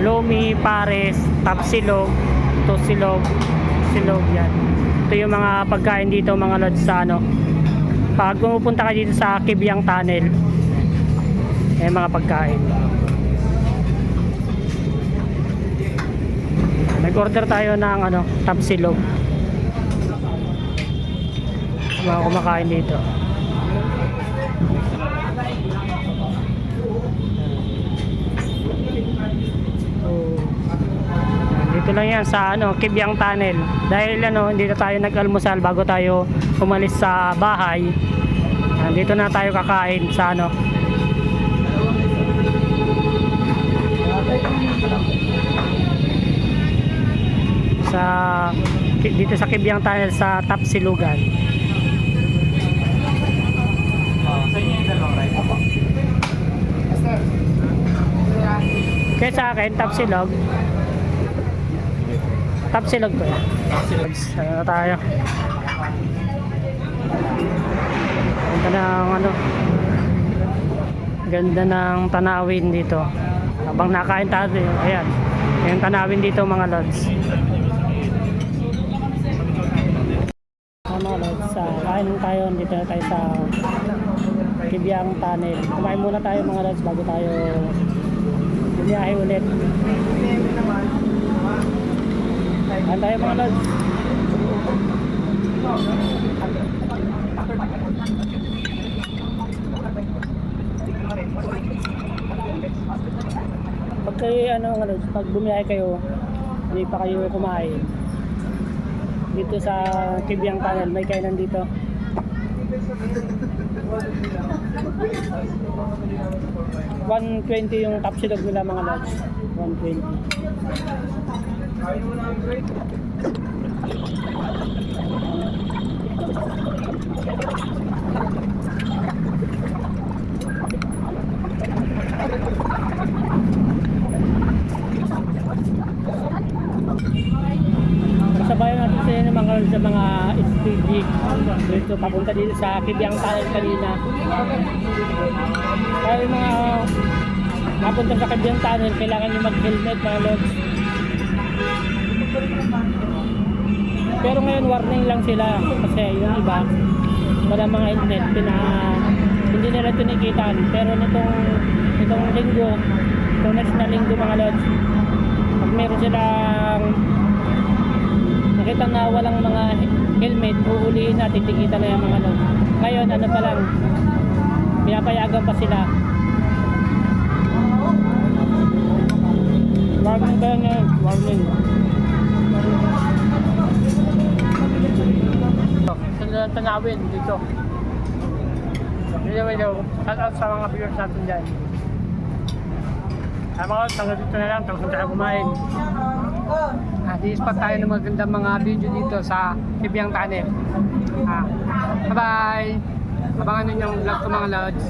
Lomi, Pares, Tapsilog, ito silog, silog yan. Ito yung mga pagkain dito mga lods sa ano. Pag pumupunta ka dito sa Kibyang Tunnel, eh mga pagkain. Nag-order tayo ng ano, Tapsilog. Mga kumakain dito. Dito yan sa ano, Kibyang Tunnel. Dahil ano, dito tayo nag-almusal bago tayo umalis sa bahay. Dito na tayo kakain sa ano. Sa dito sa Kibyang Tunnel sa Tapsilugan. Sa inyo yung dalawang sa akin, Tapsilog. Tapsilog ko yan. Ano na tayo? Ganda ng ano. Ganda ng tanawin dito. Habang nakain tayo Ayan. Yung tanawin dito mga lods. Ano lods sa Kain tayo. Dito tayo sa Kibyang Tunnel. Kumain muna tayo mga lods Bago tayo Bumiyahe ulit Kain tayo mga lods Pag kayo ano, ano, pag bumiyahe kayo, hindi pa kayo kumain. Dito sa Kibyang Tunnel, may kainan dito. One twenty yung top silog nila mga lods. 120. Sabayan natin sa inyo mga sa mga SPG dito papunta dito sa Kibyang Tunnel kanina. Kaya mga napunta sa Kibyang Tunnel, kailangan nyo mag-helmet mga lods. Pero ngayon warning lang sila kasi yung iba wala mga helmet pina hindi nila tinikitan pero nitong nitong linggo itong next na linggo mga lods pag meron silang nakita na walang mga helmet, uulihin na, titikita na yung mga load. Ngayon, ano pa lang, pinapayagan pa sila. Warning ba yan? Warning. Ito, tanawin dito. Video, video. Shout out sa mga viewers natin dyan. Sa mga tanggal dito na lang, tapos tayo kumain. Ah, di-spot tayo ng magandang mga video dito sa Kibyang Tunnel. Ah, bye-bye! Abangan ninyo yung vlog ko mga lods.